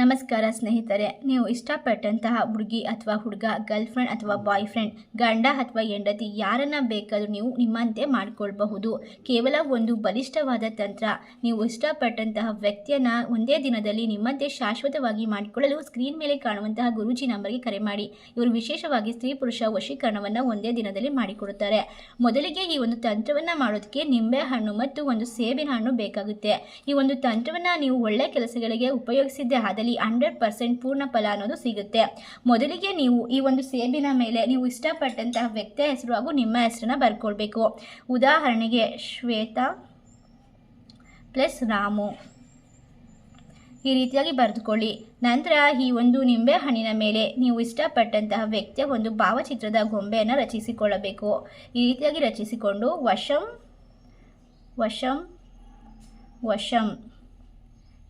ನಮಸ್ಕಾರ ಸ್ನೇಹಿತರೆ, ನೀವು ಇಷ್ಟಪಟ್ಟಂತಹ ಹುಡುಗಿ ಅಥವಾ ಹುಡುಗ ಗರ್ಲ್ ಫ್ರೆಂಡ್ ಅಥವಾ ಬಾಯ್ ಫ್ರೆಂಡ್ ಗಂಡ ಅಥವಾ ಹೆಂಡತಿ ಯಾರನ್ನ ಬೇಕಾದರೂ ನೀವು ನಿಮ್ಮಂತೆ ಮಾಡಿಕೊಳ್ಬಹುದು. ಕೇವಲ ಒಂದು ಬಲಿಷ್ಠವಾದ ತಂತ್ರ. ನೀವು ಇಷ್ಟಪಟ್ಟಂತಹ ವ್ಯಕ್ತಿಯನ್ನ ಒಂದೇ ದಿನದಲ್ಲಿ ನಿಮ್ಮಂತೆ ಶಾಶ್ವತವಾಗಿ ಮಾಡಿಕೊಳ್ಳಲು ಸ್ಕ್ರೀನ್ ಮೇಲೆ ಕಾಣುವಂತಹ ಗುರೂಜಿ ನಂಬರ್ಗೆ ಕರೆ ಮಾಡಿ. ಇವರು ವಿಶೇಷವಾಗಿ ಸ್ತ್ರೀ ಪುರುಷ ವಶೀಕರಣವನ್ನು ಒಂದೇ ದಿನದಲ್ಲಿ ಮಾಡಿಕೊಡುತ್ತಾರೆ. ಮೊದಲಿಗೆ ಈ ಒಂದು ತಂತ್ರವನ್ನು ಮಾಡೋದಕ್ಕೆ ನಿಂಬೆ ಹಣ್ಣು ಮತ್ತು ಒಂದು ಸೇಬಿನ ಹಣ್ಣು ಬೇಕಾಗುತ್ತೆ. ಈ ಒಂದು ತಂತ್ರವನ್ನು ನೀವು ಒಳ್ಳೆ ಕೆಲಸಗಳಿಗೆ ಉಪಯೋಗಿಸಿದ್ದೇ ಆದಲ್ಲಿ ಹಂಡ್ರೆಡ್ ಪರ್ಸೆಂಟ್ ಪೂರ್ಣ ಫಲ ಅನ್ನೋದು ಸಿಗುತ್ತೆ. ಮೊದಲಿಗೆ ನೀವು ಈ ಒಂದು ಸೇಬಿನ ಮೇಲೆ ನೀವು ಇಷ್ಟಪಟ್ಟಂತಹ ವ್ಯಕ್ತಿಯ ಹೆಸರು ಹಾಗೂ ನಿಮ್ಮ ಹೆಸರನ್ನ ಬರ್ಕೊಳ್ಬೇಕು. ಉದಾಹರಣೆಗೆ ಶ್ವೇತಾ ಪ್ಲಸ್ ರಾಮು. ಈ ರೀತಿಯಾಗಿ ಬರೆದುಕೊಳ್ಳಿ. ನಂತರ ಈ ಒಂದು ನಿಂಬೆ ಹಣ್ಣಿನ ಮೇಲೆ ನೀವು ಇಷ್ಟಪಟ್ಟಂತಹ ವ್ಯಕ್ತಿಯ ಒಂದು ಭಾವಚಿತ್ರದ ಗೊಂಬೆಯನ್ನು ರಚಿಸಿಕೊಳ್ಳಬೇಕು. ಈ ರೀತಿಯಾಗಿ ರಚಿಸಿಕೊಂಡು ವಶಂ ವಶಂ ವಶಂ.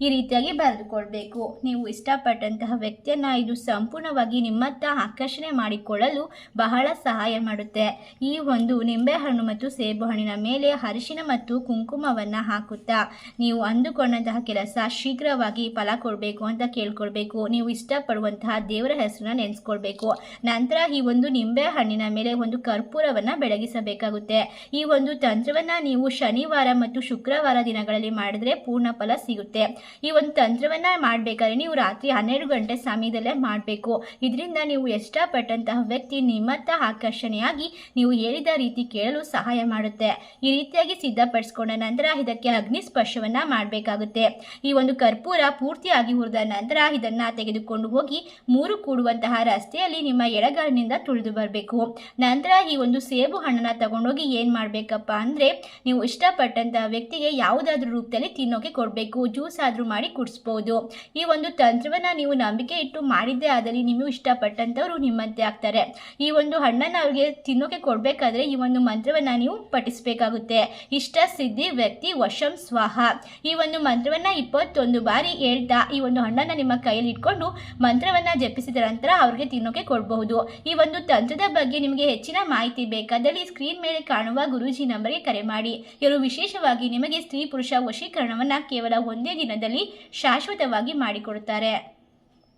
ಈ ರೀತಿಯಾಗಿ ಬರೆದುಕೊಳ್ಬೇಕು. ನೀವು ಇಷ್ಟಪಟ್ಟಂತಹ ವ್ಯಕ್ತಿಯನ್ನು ಇದು ಸಂಪೂರ್ಣವಾಗಿ ನಿಮ್ಮತ್ತ ಆಕರ್ಷಣೆ ಮಾಡಿಕೊಳ್ಳಲು ಬಹಳ ಸಹಾಯ ಮಾಡುತ್ತೆ. ಈ ಒಂದು ನಿಂಬೆಹಣ್ಣು ಮತ್ತು ಸೇಬು ಹಣ್ಣಿನ ಮೇಲೆ ಅರಿಶಿನ ಮತ್ತು ಕುಂಕುಮವನ್ನು ಹಾಕುತ್ತಾ, ನೀವು ಅಂದುಕೊಂಡಂತಹ ಕೆಲಸ ಶೀಘ್ರವಾಗಿ ಫಲ ಕೊಡಬೇಕು ಅಂತ ಕೇಳ್ಕೊಳ್ಬೇಕು. ನೀವು ಇಷ್ಟಪಡುವಂತಹ ದೇವರ ಹೆಸರನ್ನ ನೆನೆಸ್ಕೊಳ್ಬೇಕು. ನಂತರ ಈ ಒಂದು ನಿಂಬೆ ಹಣ್ಣಿನ ಮೇಲೆ ಒಂದು ಕರ್ಪೂರವನ್ನು ಬೆಳಗಿಸಬೇಕಾಗುತ್ತೆ. ಈ ಒಂದು ತಂತ್ರವನ್ನು ನೀವು ಶನಿವಾರ ಮತ್ತು ಶುಕ್ರವಾರ ದಿನಗಳಲ್ಲಿ ಮಾಡಿದ್ರೆ ಪೂರ್ಣ ಫಲ ಸಿಗುತ್ತೆ. ಈ ಒಂದು ತಂತ್ರವನ್ನ ಮಾಡ್ಬೇಕಾದ್ರೆ ನೀವು ರಾತ್ರಿ ಹನ್ನೆರಡು ಗಂಟೆ ಸಮಯದಲ್ಲೇ ಮಾಡಬೇಕು. ಇದರಿಂದ ನೀವು ಇಷ್ಟಪಟ್ಟಂತಹ ವ್ಯಕ್ತಿ ನಿಮ್ಮತ್ತ ಆಕರ್ಷಣೆಯಾಗಿ ನೀವು ಹೇಳಿದ ರೀತಿ ಕೇಳಲು ಸಹಾಯ ಮಾಡುತ್ತೆ. ಈ ರೀತಿಯಾಗಿ ಸಿದ್ಧಪಡಿಸಿಕೊಂಡ ನಂತರ ಇದಕ್ಕೆ ಅಗ್ನಿ ಸ್ಪರ್ಶವನ್ನ ಮಾಡಬೇಕಾಗುತ್ತೆ. ಈ ಒಂದು ಕರ್ಪೂರ ಪೂರ್ತಿಯಾಗಿ ಹುರಿದ ನಂತರ ಇದನ್ನ ತೆಗೆದುಕೊಂಡು ಹೋಗಿ ಮೂರು ಕೂಡುವಂತಹ ರಸ್ತೆಯಲ್ಲಿ ನಿಮ್ಮ ಎಡಗಾಲಿನಿಂದ ತುಳಿದು ಬರಬೇಕು. ನಂತರ ಈ ಒಂದು ಸೇಬು ಹಣ್ಣನ್ನ ತಗೊಂಡೋಗಿ ಏನು ಮಾಡಬೇಕಪ್ಪ ಅಂದ್ರೆ ನೀವು ಇಷ್ಟಪಟ್ಟಂತಹ ವ್ಯಕ್ತಿಗೆ ಯಾವುದಾದ್ರೂ ರೂಪದಲ್ಲಿ ತಿನ್ನೋಕೆ ಕೊಡಬೇಕು. ಜ್ಯೂಸ್ ಆದರೂ ಮಾಡಿ ಕುಡಿಸ್ಬೋದು. ಈ ಒಂದು ತಂತ್ರವನ್ನು ನೀವು ನಂಬಿಕೆ ಇಟ್ಟು ಮಾಡಿದ್ದೇ ಆದಲ್ಲಿ ನೀವು ಇಷ್ಟಪಟ್ಟಂಥವ್ರು ನಿಮ್ಮಂತೆ ಆಗ್ತಾರೆ. ಈ ಒಂದು ಹಣ್ಣನ್ನು ಅವ್ರಿಗೆ ತಿನ್ನೋಕೆ ಕೊಡಬೇಕಾದ್ರೆ ಈ ಒಂದು ಮಂತ್ರವನ್ನು ನೀವು ಪಠಿಸಬೇಕಾಗುತ್ತೆ. ಇಷ್ಟ ಸಿದ್ಧಿ ವ್ಯಕ್ತಿ ವಶಂ ಸ್ವಾಹ. ಈ ಒಂದು ಮಂತ್ರವನ್ನು ಇಪ್ಪತ್ತೊಂದು ಬಾರಿ ಹೇಳ್ತಾ ಈ ಒಂದು ಹಣ್ಣನ್ನು ನಿಮ್ಮ ಕೈಯಲ್ಲಿ ಇಟ್ಕೊಂಡು ಮಂತ್ರವನ್ನು ಜಪಿಸಿದ ನಂತರ ಅವ್ರಿಗೆ ತಿನ್ನೋಕೆ ಕೊಡಬಹುದು. ಈ ಒಂದು ತಂತ್ರದ ಬಗ್ಗೆ ನಿಮಗೆ ಹೆಚ್ಚಿನ ಮಾಹಿತಿ ಬೇಕಾದಲ್ಲಿ ಸ್ಕ್ರೀನ್ ಮೇಲೆ ಕಾಣುವ ಗುರೂಜಿ ನಂಬರ್ಗೆ ಕರೆ ಮಾಡಿ. ಇವರು ವಿಶೇಷವಾಗಿ ನಿಮಗೆ ಸ್ತ್ರೀ ಪುರುಷ ವಶೀಕರಣವನ್ನು ಕೇವಲ ಒಂದೇ ದಿನದಲ್ಲಿ ಶಾಶ್ವತವಾಗಿ ಮಾಡಿಕೊಡುತ್ತಾರೆ.